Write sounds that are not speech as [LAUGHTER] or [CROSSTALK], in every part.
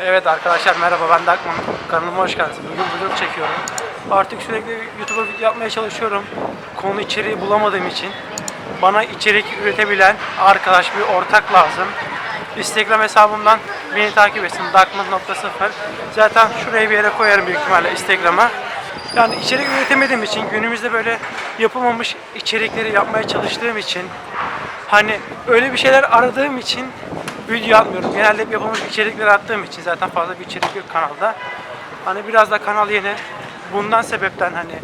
Evet arkadaşlar merhaba ben Dakman. Kanalıma hoş geldiniz. Bugün vlog çekiyorum. Artık sürekli YouTube'a video yapmaya çalışıyorum. Konu içeriği bulamadığım için bana içerik üretebilen arkadaş bir ortak lazım. Instagram hesabımdan beni takip etsin. Dakman.0 Zaten şuraya bir yere koyarım büyük ihtimalle Instagram'a. Yani içerik üretemediğim için günümüzde böyle yapılmamış içerikleri yapmaya çalıştığım için hani öyle bir şeyler aradığım için video atmıyorum. Genelde hep yapılmış içerikler attığım için zaten fazla bir içerik yok kanalda. Hani biraz da kanal yeni. Bundan sebepten hani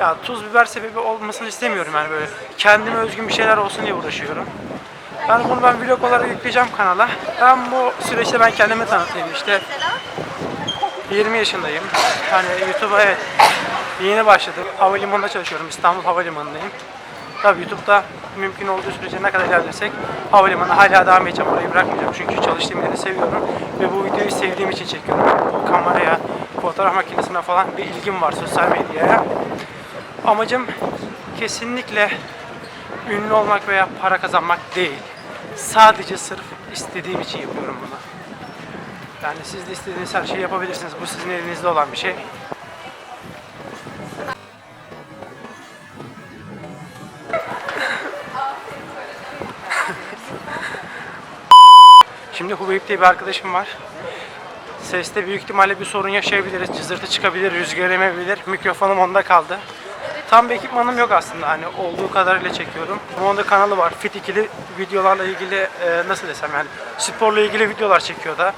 ya tuz biber sebebi olmasını istemiyorum yani böyle kendime özgün bir şeyler olsun diye uğraşıyorum. Yani bunu ben vlog olarak yükleyeceğim kanala. Ben bu süreçte ben kendimi tanıtayım işte. 20 yaşındayım. Hani YouTube'a evet yeni başladım. Havalimanında çalışıyorum. İstanbul Havalimanı'ndayım. Tabii YouTube'da mümkün olduğu sürece ne kadar ilerlersek havalimanı hala devam edeceğim. Orayı bırakmayacağım. Çünkü çalıştığım yeri seviyorum. Ve bu videoyu sevdiğim için çekiyorum. Kameraya, fotoğraf makinesine falan bir ilgim var sosyal medyaya. Amacım kesinlikle ünlü olmak veya para kazanmak değil. Sadece sırf istediğim için yapıyorum bunu. Yani siz de istediğiniz her şeyi yapabilirsiniz. Bu sizin elinizde olan bir şey. Şimdi Hubeyip diye bir arkadaşım var. Seste büyük ihtimalle bir sorun yaşayabiliriz. Cızırtı çıkabilir, rüzgar emebilir. Mikrofonum onda kaldı. Tam bir ekipmanım yok aslında hani olduğu kadarıyla çekiyorum. Ama onda kanalı var. Fit ikili videolarla ilgili e, nasıl desem yani sporla ilgili videolar çekiyor da.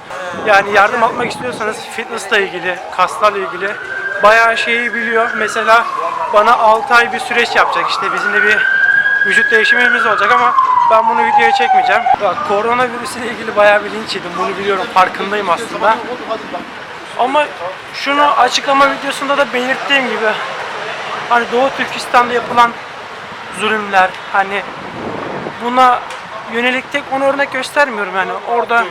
Yani yardım almak istiyorsanız fitnessla ilgili, kaslarla ilgili bayağı şeyi biliyor. Mesela bana 6 ay bir süreç yapacak işte bizim de bir vücut değişimimiz olacak ama ben bunu videoya çekmeyeceğim. Bak koronavirüs ile ilgili bayağı bir linç. Bunu biliyorum. Farkındayım aslında. Ama şunu açıklama videosunda da belirttiğim gibi hani Doğu Türkistan'da yapılan zulümler hani buna yönelik tek onu örnek göstermiyorum yani orada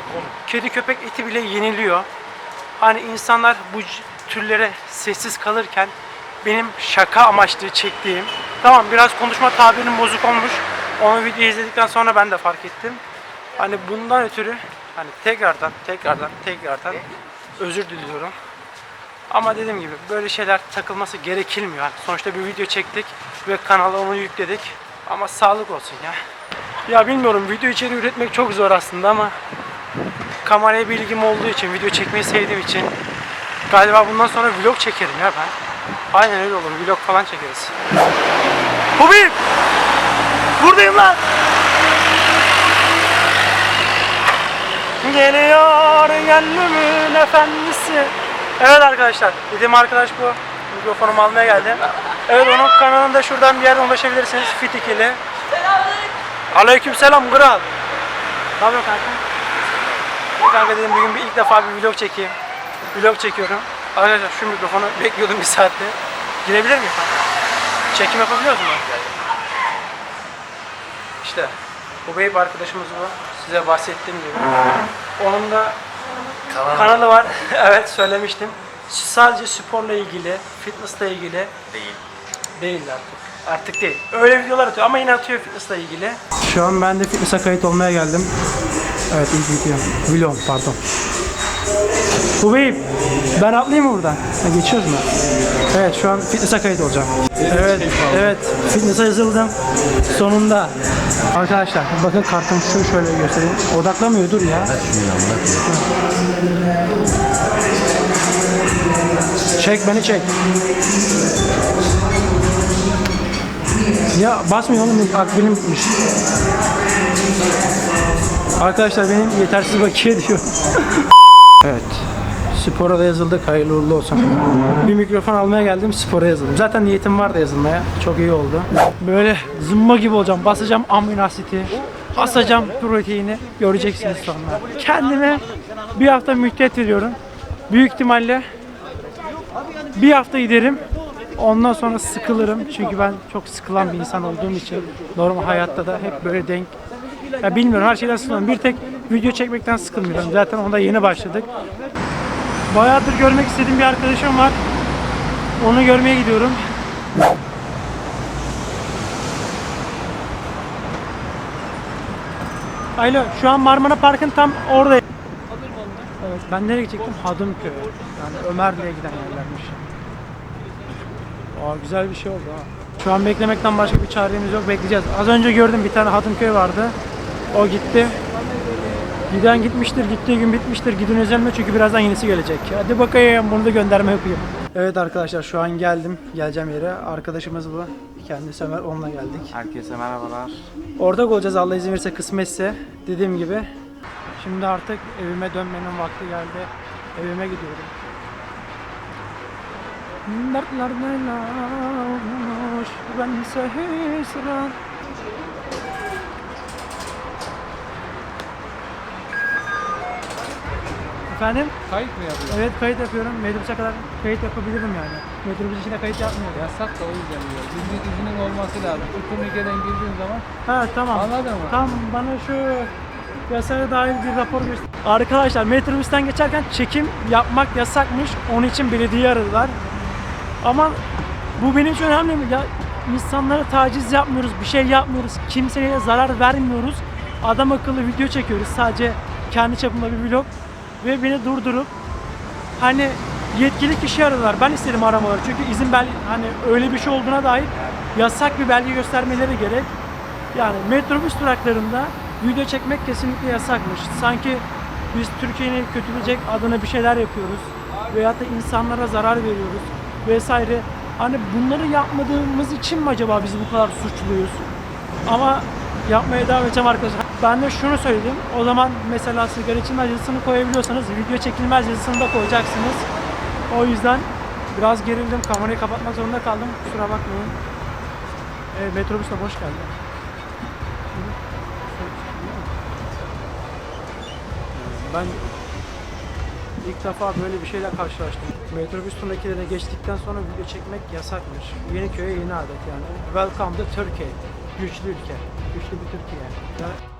kedi köpek eti bile yeniliyor. Hani insanlar bu türlere sessiz kalırken benim şaka amaçlı çektiğim tamam biraz konuşma tabirim bozuk olmuş. Onu video izledikten sonra ben de fark ettim. Hani bundan ötürü hani tekrardan tekrardan tekrardan özür diliyorum. Ama dediğim gibi böyle şeyler takılması gerekilmiyor. Yani sonuçta bir video çektik ve kanala onu yükledik. Ama sağlık olsun ya. Ya bilmiyorum video içeriği üretmek çok zor aslında ama kameraya bir olduğu için, video çekmeyi sevdiğim için galiba bundan sonra vlog çekerim ya ben. Aynen öyle olur. Vlog falan çekeriz. Hubim! Buradayım lan! Geliyor gönlümün efendisi. Evet arkadaşlar, dediğim arkadaş bu. Mikrofonumu almaya geldi. Evet onun kanalında şuradan bir yerden ulaşabilirsiniz. Fit ikili. Aleyküm selam kral. Ne yapıyorsun kanka? İyi kanka dedim bugün bir ilk defa bir vlog çekeyim. Vlog çekiyorum. Arkadaşlar şu mikrofonu [LAUGHS] bekliyordum bir saatte. Girebilir miyim? Çekim yapabiliyoruz mu? İşte bu beyip arkadaşımız bu. Size bahsettiğim gibi. Onun da kanalı var. [LAUGHS] evet söylemiştim. Sadece sporla ilgili, fitnessla ilgili Değil. değil artık. Artık değil. Öyle videolar atıyor ama yine atıyor fitnessla ilgili. Şu an ben de fitness'a kayıt olmaya geldim. Evet ilk video. Vlog pardon. Hubeyip ben atlayayım mı buradan? Ha, geçiyoruz mu? Evet şu an fitness'a kayıt olacağım. Evet, evet fitness'a yazıldım. Sonunda. Arkadaşlar bakın kartım şu şöyle göstereyim. Odaklamıyor dur ya. Çek beni çek. Ya basmıyor oğlum akbilim bitmiş. Arkadaşlar benim yetersiz bakiye diyor. [LAUGHS] evet. Spora da yazıldık. Hayırlı uğurlu olsun. Bir mikrofon almaya geldim. Spora yazıldım. Zaten niyetim vardı yazılmaya. Çok iyi oldu. Böyle zımba gibi olacağım. Basacağım amino asiti. Basacağım proteini. Göreceksiniz sonra. Kendime bir hafta müddet veriyorum. Büyük ihtimalle bir hafta giderim. Ondan sonra sıkılırım. Çünkü ben çok sıkılan bir insan olduğum için normal hayatta da hep böyle denk ya bilmiyorum her şeyden sıkılıyorum. Bir tek video çekmekten sıkılmıyorum. Zaten onda yeni başladık. Bayağıdır görmek istediğim bir arkadaşım var. Onu görmeye gidiyorum. Alo, şu an Marmara Park'ın tam oradayım. Evet ben nereye gidecektim? Hadımköy. Yani Ömerli'ye giden yerlermiş. Aa güzel bir şey oldu ha. Şu an beklemekten başka bir çaremiz yok. Bekleyeceğiz. Az önce gördüm bir tane Hadımköy vardı. O gitti. Giden gitmiştir, gittiği gün bitmiştir. Gidin üzerine çünkü birazdan yenisi gelecek. Hadi bakayım bunu da gönderme yapayım. Evet arkadaşlar şu an geldim. Geleceğim yere. Arkadaşımız bu. Kendisi Ömer. Onunla geldik. Herkese merhabalar. Ortak olacağız Allah izin verirse kısmetse dediğim gibi. Şimdi artık evime dönmenin vakti geldi. Evime gidiyorum. Dertler neler olmuş bense Efendim? Kayıt mı yapıyorsun? Evet kayıt yapıyorum. Metrobüse kadar kayıt yapabilirim yani. Metrobüs içinde kayıt yapmıyorum. Yasak da o yüzden diyor. Gizli izinin olması lazım. Şu turnikeden girdiğin zaman Ha tamam. Anladın mı? Tamam bana şu yasaya dair bir rapor göster. Arkadaşlar metrobüsten geçerken çekim yapmak yasakmış. Onun için belediye aradılar. Ama bu benim için önemli mi? Ya insanlara taciz yapmıyoruz, bir şey yapmıyoruz, kimseye zarar vermiyoruz. Adam akıllı video çekiyoruz sadece kendi çapımda bir vlog ve beni durdurup hani yetkili kişi aradılar. Ben istedim aramaları çünkü izin belge hani öyle bir şey olduğuna dair yasak bir belge göstermeleri gerek. Yani metrobüs duraklarında video çekmek kesinlikle yasakmış. Sanki biz Türkiye'yi kötüleyecek adına bir şeyler yapıyoruz veyahut da insanlara zarar veriyoruz vesaire. Hani bunları yapmadığımız için mi acaba biz bu kadar suçluyuz? Ama yapmaya devam edeceğim arkadaşlar. Ben de şunu söyledim. O zaman mesela sigara içilmez yazısını koyabiliyorsanız video çekilmez yazısını da koyacaksınız. O yüzden biraz gerildim. Kamerayı kapatmak zorunda kaldım. Kusura bakmayın. E, metrobüs de boş geldi. Ben ilk defa böyle bir şeyle karşılaştım. Metrobüs turnakilerine geçtikten sonra video çekmek yasakmış. Yeniköy'e yeni adet yani. Welcome to Turkey. Güçlü ülke. Güçlü bir Türkiye. Ya